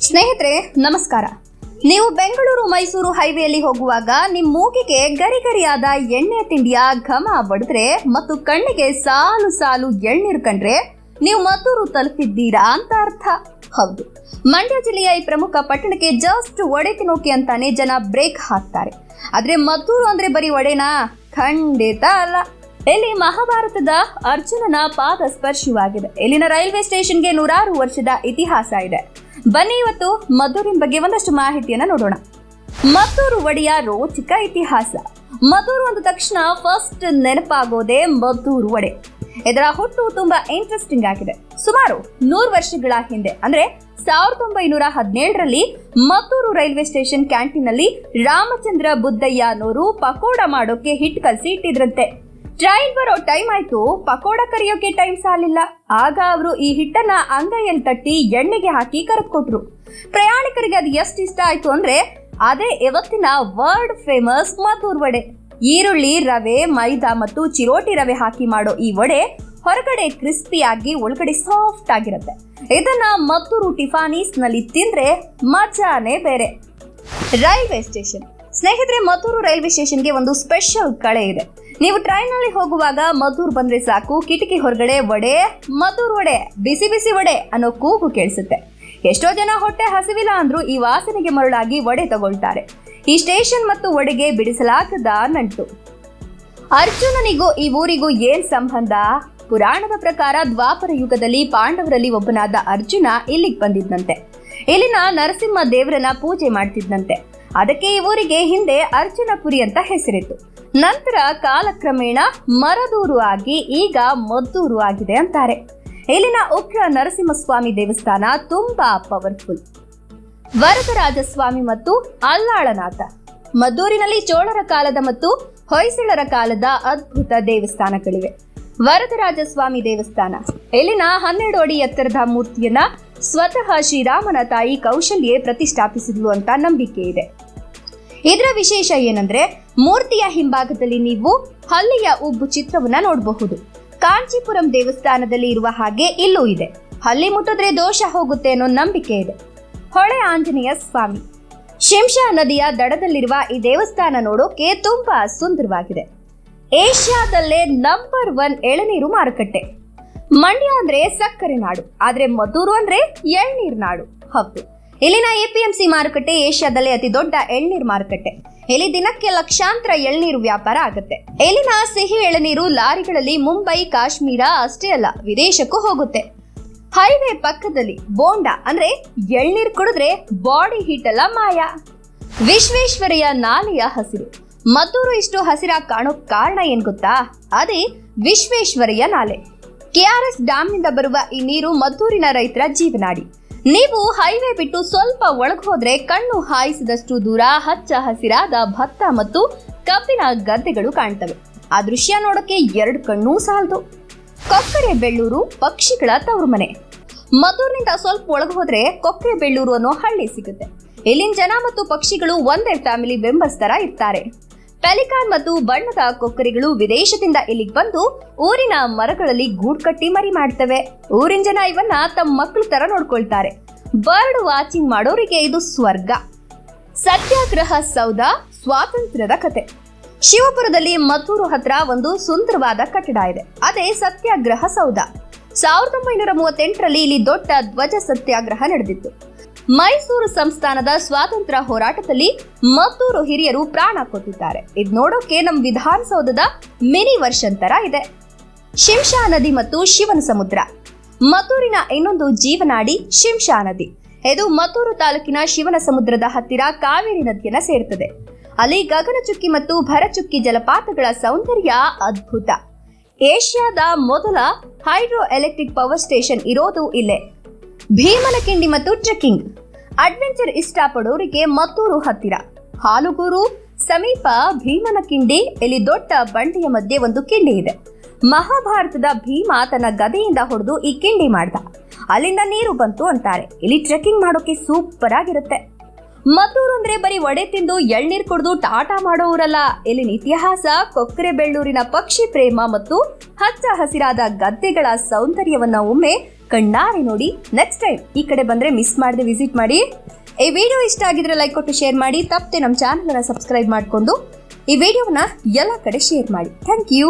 ಸ್ನೇಹಿತರೆ, ನಮಸ್ಕಾರ. ನೀವು ಬೆಂಗಳೂರು ಮೈಸೂರು ಹೈವೇಲಿ ಹೋಗುವಾಗ ನಿಮ್ಮ ಮೂಗಿಗೆ ಗರಿ ಗರಿಯಾದ ಎಣ್ಣೆ ತಿಂಡಿಯ ಘಮ ಬಡಿದ್ರೆ ಮತ್ತು ಕಣ್ಣಿಗೆ ಸಾಲು ಸಾಲು ಎಳ್ನೀರು ಕಂಡ್ರೆ ನೀವು ಮದ್ದೂರು ತಲುಪಿದ್ದೀರಾ ಅಂತ ಅರ್ಥ. ಹೌದು. ಮಂಡ್ಯ ಜಿಲ್ಲೆಯ ಈ ಪ್ರಮುಖ ಪಟ್ಟಣಕ್ಕೆ ಜಸ್ಟ್ ಒಡೆ ತಿನ್ನೋಕೆ ಅಂತಾನೆ ಜನ ಬ್ರೇಕ್ ಹಾಕ್ತಾರೆ. ಆದ್ರೆ ಮದ್ದೂರು ಅಂದ್ರೆ ಬರೀ ಒಡೆನಾ? ಖಂಡಿತ ಅಲ್ಲ. ಇಲ್ಲಿ ಮಹಾಭಾರತದ ಅರ್ಜುನನ ಪಾದ ಸ್ಪರ್ಶವಾಗಿದೆ. ಇಲ್ಲಿನ ರೈಲ್ವೆ ಸ್ಟೇಷನ್ಗೆ ನೂರಾರು ವರ್ಷದ ಇತಿಹಾಸ ಇದೆ. ಬನ್ನಿ ಇವತ್ತು ಮದ್ದೂರಿನ ಬಗ್ಗೆ ಒಂದಷ್ಟು ಮಾಹಿತಿಯನ್ನ ನೋಡೋಣ. ಮದ್ದೂರು ಒಡೆಯ ರೋಚಕ ಇತಿಹಾಸ. ಮದ್ದೂರು ಅಂದ ತಕ್ಷಣ ಫಸ್ಟ್ ನೆನಪಾಗೋದೇ ಮದ್ದೂರು ಒಡೆ. ಇದರ ಹುಟ್ಟು ತುಂಬಾ ಇಂಟ್ರೆಸ್ಟಿಂಗ್ ಆಗಿದೆ. ಸುಮಾರು ನೂರು ವರ್ಷಗಳ ಹಿಂದೆ, ಅಂದ್ರೆ ಸಾವಿರದ ಒಂಬೈನೂರ ಹದಿನೇಳರಲ್ಲಿ ಮದ್ದೂರು ರೈಲ್ವೆ ಸ್ಟೇಷನ್ ಕ್ಯಾಂಟೀನಲ್ಲಿ ರಾಮಚಂದ್ರ ಬುದ್ದಯ್ಯ ಅನ್ನೋರು ಪಕೋಡ ಮಾಡೋಕೆ ಹಿಟ್ ಕಲಸಿ ಇಟ್ಟಿದ್ರಂತೆ. ಟ್ರೈನ್ ಬರೋ ಟೈಮ್ ಆಯ್ತು, ಪಕೋಡ ಕರಿಯೋಕೆ ಟೈಮ್ ಸಾಲಿಲ್ಲ. ಆಗ ಅವರು ಈ ಹಿಟ್ಟನ್ನ ಅಂಗೈಯಲ್ಲಿ ತಟ್ಟಿ ಎಣ್ಣೆಗೆ ಹಾಕಿ ಕರೆದ್ಕೊಟ್ರು ಪ್ರಯಾಣಿಕರಿಗೆ ಅದು ಎಷ್ಟು ಇಷ್ಟ ಆಯ್ತು ಅಂದ್ರೆ, ಅದೇ ಇವತ್ತಿನ ವರ್ಲ್ಡ್ ಫೇಮಸ್ ಮದ್ದೂರ್ ವಡೆ. ಈರುಳ್ಳಿ, ರವೆ, ಮೈದಾ ಮತ್ತು ಚಿರೋಟಿ ರವೆ ಹಾಕಿ ಮಾಡೋ ಈ ವಡೆ ಹೊರಗಡೆ ಕ್ರಿಸ್ಪಿಯಾಗಿ ಒಳಗಡೆ ಸಾಫ್ಟ್ ಆಗಿರುತ್ತೆ. ಇದನ್ನ ಮದ್ದೂರು ಟಿಫಾನೀಸ್ನಲ್ಲಿ ತಿಂದ್ರೆ ಮಜಾನೇ ಬೇರೆ. Railway station. ಸ್ನೇಹಿತರೆ ಮದ್ದೂರು ರೈಲ್ವೆ ಸ್ಟೇಷನ್ಗೆ ಒಂದು ಸ್ಪೆಷಲ್ ಕಳೆ ಇದೆ. ನೀವು ಟ್ರೈನಲ್ಲಿ ಹೋಗುವಾಗ ಮದ್ದೂರ್ ಬಂದ್ರೆ ಸಾಕು, ಕಿಟಕಿ ಹೊರಗಡೆ ವಡೆ, ಮದ್ದೂರ್ ವಡೆ, ಬಿಸಿ ಬಿಸಿ ವಡೆ ಅನ್ನೋ ಕೂಗು ಕೇಳಿಸುತ್ತೆ. ಎಷ್ಟೋ ಜನ ಹೊಟ್ಟೆ ಹಸಿವಿಲ್ಲ ಅಂದ್ರೂ ಈ ವಾಸನೆಗೆ ಮರುಳಾಗಿ ವಡೆ ತಗೊಳ್ತಾರೆ. ಈ ಸ್ಟೇಷನ್ ಮತ್ತು ವಡೆಗೆ ಬಿಡಿಸಲಾಗದ ನಂಟು. ಅರ್ಜುನನಿಗೂ ಈ ಊರಿಗೂ ಏನ್ ಸಂಬಂಧ? ಪುರಾಣದ ಪ್ರಕಾರ ದ್ವಾಪರ ಯುಗದಲ್ಲಿ ಪಾಂಡವರಲ್ಲಿ ಒಬ್ಬನಾದ ಅರ್ಜುನ ಇಲ್ಲಿಗೆ ಬಂದಿದ್ದಂತೆ ಇಲ್ಲಿನ ನರಸಿಂಹ ದೇವರನ್ನ ಪೂಜೆ ಮಾಡ್ತಿದ್ದಂತೆ ಅದಕ್ಕೆ ಈ ಊರಿಗೆ ಹಿಂದೆ ಅರ್ಜುನಪುರಿ ಅಂತ ಹೆಸರಿತ್ತು. ನಂತರ ಕಾಲಕ್ರಮೇಣ ಮರದೂರು ಆಗಿ ಈಗ ಮದ್ದೂರು ಆಗಿದೆ ಅಂತಾರೆ. ಇಲ್ಲಿನ ಉಗ್ರ ನರಸಿಂಹಸ್ವಾಮಿ ದೇವಸ್ಥಾನ ತುಂಬಾ ಪವರ್ಫುಲ್. ವರದರಾಜಸ್ವಾಮಿ ಮತ್ತು ಅಲ್ಲಾಳನಾಥ. ಮದ್ದೂರಿನಲ್ಲಿ ಚೋಳರ ಕಾಲದ ಮತ್ತು ಹೊಯ್ಸಳರ ಕಾಲದ ಅದ್ಭುತ ದೇವಸ್ಥಾನಗಳಿವೆ. ವರದರಾಜಸ್ವಾಮಿ ದೇವಸ್ಥಾನ. ಇಲ್ಲಿನ ಹನ್ನೆರಡು ಅಡಿ ಎತ್ತರದ ಮೂರ್ತಿಯನ್ನ ಸ್ವತಃ ಶ್ರೀರಾಮನ ತಾಯಿ ಕೌಶಲ್ಯ ಪ್ರತಿಷ್ಠಾಪಿಸಿದ್ಲು ಅಂತ ನಂಬಿಕೆ ಇದೆ. ಇದರ ವಿಶೇಷ ಏನಂದ್ರೆ ಮೂರ್ತಿಯ ಹಿಂಭಾಗದಲ್ಲಿ ನೀವು ಹಲ್ಲಿಯ ಉಬ್ಬು ಚಿತ್ರವನ್ನ ನೋಡಬಹುದು. ಕಾಂಚೀಪುರಂ ದೇವಸ್ಥಾನದಲ್ಲಿ ಇರುವ ಹಾಗೆ ಇಲ್ಲೂ ಇದೆ. ಹಲ್ಲಿ ಮುಟ್ಟಿದ್ರೆ ದೋಷ ಹೋಗುತ್ತೆ ಅನ್ನೋ ನಂಬಿಕೆ ಇದೆ. ಹೊಳೆ ಆಂಜನೇಯ ಸ್ವಾಮಿ. ಶಿಂಷಾ ನದಿಯ ದಡದಲ್ಲಿರುವ ಈ ದೇವಸ್ಥಾನ ನೋಡೋಕೆ ತುಂಬಾ ಸುಂದರವಾಗಿದೆ. ಏಷ್ಯಾದಲ್ಲೇ ನಂಬರ್ ಒನ್ ಎಳನೀರು ಮಾರುಕಟ್ಟೆ. ಮಂಡ್ಯ ಅಂದ್ರೆ ಸಕ್ಕರೆ ನಾಡು, ಆದ್ರೆ ಮದ್ದೂರು ಅಂದ್ರೆ ಎಳ್ನೀರ್ ನಾಡು, ಹೌದು. ಇಲ್ಲಿನ ಎಪಿಎಂಸಿ ಮಾರುಕಟ್ಟೆ ಏಷ್ಯಾದಲ್ಲೇ ಅತಿ ದೊಡ್ಡ ಎಳ್ನೀರು ಮಾರುಕಟ್ಟೆ. ಇಲ್ಲಿ ದಿನಕ್ಕೆ ಲಕ್ಷಾಂತರ ಎಳ್ನೀರು ವ್ಯಾಪಾರ ಆಗುತ್ತೆ. ಇಲ್ಲಿನ ಸಿಹಿ ಎಳನೀರು ಲಾರಿಗಳಲ್ಲಿ ಮುಂಬೈ, ಕಾಶ್ಮೀರ ಅಷ್ಟೇ ಅಲ್ಲ, ವಿದೇಶಕ್ಕೂ ಹೋಗುತ್ತೆ. ಹೈವೇ ಪಕ್ಕದಲ್ಲಿ ಬೋಂಡ ಅಂದ್ರೆ ಎಳ್ನೀರು ಕುಡಿದ್ರೆ ಬಾಡಿ ಹೀಟ್ ಅಲ್ಲ ಮಾಯ. ವಿಶ್ವೇಶ್ವರಯ್ಯ ನಾಲೆಯ ಹಸಿರು. ಮದ್ದೂರು ಇಷ್ಟು ಹಸಿರಾಗಿ ಕಾಣೋ ಕಾರಣ ಏನ್ ಗೊತ್ತಾ? ಅದೇ ವಿಶ್ವೇಶ್ವರಯ್ಯ ನಾಲೆ. ಕೆಆರ್ಎಸ್ ಡ್ಯಾಂನಿಂದ ಬರುವ ಈ ನೀರು ಮದ್ದೂರಿನ ರೈತರ ಜೀವನಾಡಿ. ನೀವು ಹೈವೇ ಬಿಟ್ಟು ಸ್ವಲ್ಪ ಒಳಗೆ ಹೋದ್ರೆ ಕಣ್ಣು ಹಾಯಿಸಿದಷ್ಟು ದೂರ ಹಚ್ಚ ಹಸಿರಾದ ಭತ್ತ ಮತ್ತು ಕಬ್ಬಿನ ಗದ್ದೆಗಳು ಕಾಣ್ತವೆ. ಆ ದೃಶ್ಯ ನೋಡಕ್ಕೆ ಎರಡು ಕಣ್ಣೂ ಸಾಲದು. ಕೊಕ್ಕರೆ ಬೆಳ್ಳೂರು ಪಕ್ಷಿಗಳ ತವರು ಮನೆ. ಮದ್ದೂರಿನಿಂದ ಸ್ವಲ್ಪ ಒಳಗೆ ಹೋದ್ರೆ ಕೊಕ್ಕರೆ ಬೆಳ್ಳೂರು ಅನ್ನೋ ಹಳ್ಳಿ ಸಿಗುತ್ತೆ. ಇಲ್ಲಿನ ಜನ ಮತ್ತು ಪಕ್ಷಿಗಳು ಒಂದೇ ಫ್ಯಾಮಿಲಿ ಮೆಂಬರ್ಸ್ ತರ ಇರ್ತಾರೆ. ಪೆಲಿಕಾನ್ ಮತ್ತು ಬಣ್ಣದ ಕೊಕ್ಕರಿಗಳು ವಿದೇಶದಿಂದ ಇಲ್ಲಿಗೆ ಬಂದು ಊರಿನ ಮರಗಳಲ್ಲಿ ಗೂಡ್ ಕಟ್ಟಿ ಮರಿ ಮಾಡ್ತವೆ. ಊರಿನ ಜನ ಇವನ್ನ ತಮ್ಮ ಮಕ್ಕಳು ತರ ನೋಡ್ಕೊಳ್ತಾರೆ. ಬರ್ಡ್ ವಾಚಿಂಗ್ ಮಾಡೋರಿಗೆ ಇದು ಸ್ವರ್ಗ. ಸತ್ಯಾಗ್ರಹ ಸೌಧ, ಸ್ವಾತಂತ್ರ್ಯದ ಕತೆ. ಶಿವಪುರದಲ್ಲಿ ಮತ್ತೂರು ಹತ್ರ ಒಂದು ಸುಂದರವಾದ ಕಟ್ಟಡ ಇದೆ. ಅದೇ ಸತ್ಯಾಗ್ರಹ ಸೌಧ. ಸಾವಿರದ ಒಂಬೈನೂರ ಮೂವತ್ತೆಂಟರಲ್ಲಿ ಇಲ್ಲಿ ದೊಡ್ಡ ಧ್ವಜ ಸತ್ಯಾಗ್ರಹ ನಡೆದಿತ್ತು. ಮೈಸೂರು ಸಂಸ್ಥಾನದ ಸ್ವಾತಂತ್ರ್ಯ ಹೋರಾಟದಲ್ಲಿ ಮತ್ತೂರು ಹಿರಿಯರು ಪ್ರಾಣ ಕೊಟ್ಟಿದ್ದಾರೆ. ಇದು ನೋಡೋಕೆ ನಮ್ಮ ವಿಧಾನಸೌಧದ ಮಿನಿ ವರ್ಷನ್ ತರ ಇದೆ. ಶಿಂಷಾ ನದಿ ಮತ್ತು ಶಿವನ ಸಮುದ್ರ. ಮತ್ತೂರಿನ ಇನ್ನೊಂದು ಜೀವನಾಡಿ ಶಿಂಷಾ ನದಿ. ಇದು ಮತ್ತೂರು ತಾಲೂಕಿನ ಶಿವನ ಸಮುದ್ರದ ಹತ್ತಿರ ಕಾವೇರಿ ನದಿಯನ್ನ ಸೇರುತ್ತದೆ ಅಲ್ಲಿ ಗಗನಚುಕ್ಕಿ ಮತ್ತು ಭರಚುಕ್ಕಿ ಜಲಪಾತಗಳ ಸೌಂದರ್ಯ ಅದ್ಭುತ. ಏಷ್ಯಾದ ಮೊದಲ ಹೈಡ್ರೋ ಎಲೆಕ್ಟ್ರಿಕ್ ಪವರ್ ಸ್ಟೇಷನ್ ಇರೋದು ಇಲ್ಲೇ. ಭೀಮನಕಿಂಡಿ ಮತ್ತು ಟ್ರೆಕ್ಕಿಂಗ್ ಅಡ್ವೆಂಚರ್ ಇಷ್ಟಪಡೋರಿಗೆ ಮತ್ತೂರು ಹತ್ತಿರ. ಹಾಲುಗೂರು ಸಮೀಪ ಭೀಮನಕಿಂಡಿ ಇಲ್ಲಿ ದೊಡ್ಡ ಬಂಡೆಯ ಮಧ್ಯೆ ಒಂದು ಕಿಂಡಿ ಇದೆ. ಮಹಾಭಾರತದ ಭೀಮ ತನ್ನ ಗದೆಯಿಂದ ಹೊಡೆದು ಈ ಕಿಂಡಿ ಮಾಡ್ದ. ಅಲ್ಲಿಂದ ನೀರು ಬಂತು ಅಂತಾರೆ. ಇಲ್ಲಿ ಟ್ರೆಕ್ಕಿಂಗ್ ಮಾಡೋಕೆ ಸೂಪರ್ ಆಗಿರುತ್ತೆ. ಮದ್ದೂರು ಅಂದ್ರೆ ಬರೀ ಒಡೆ ತಿಂದು ಎಳ್ನೀರ್ ಕುಡಿದು ಟಾಟಾ ಮಾಡೋರಲ್ಲ. ಇಲ್ಲಿನ ಇತಿಹಾಸ ಕೊಕ್ಕರೆ ಬೆಳ್ಳೂರಿನ ಪಕ್ಷಿ ಪ್ರೇಮ ಮತ್ತು ಹಚ್ಚ ಹಸಿರಾದ ಗದ್ದೆಗಳ ಸೌಂದರ್ಯವನ್ನ ಒಮ್ಮೆ ಕಣ್ಣಾರೆ ನೋಡಿ ನೆಕ್ಸ್ಟ್ ಟೈಮ್ ಈ ಕಡೆ ಬಂದರೆ ಮಿಸ್ ಮಾಡದೆ ವಿಸಿಟ್ ಮಾಡಿ. ಈ ವಿಡಿಯೋ ಇಷ್ಟ ಆಗಿದ್ರೆ ಲೈಕ್ ಕೊಟ್ಟು ಶೇರ್ ಮಾಡಿ, ತಪ್ಪದೆ ನಮ್ಮ ಚಾನಲನ್ನು ಸಬ್ಸ್ಕ್ರೈಬ್ ಮಾಡಿಕೊಂಡು ಈ ವಿಡಿಯೋನ ಎಲ್ಲ ಕಡೆ ಶೇರ್ ಮಾಡಿ. Thank you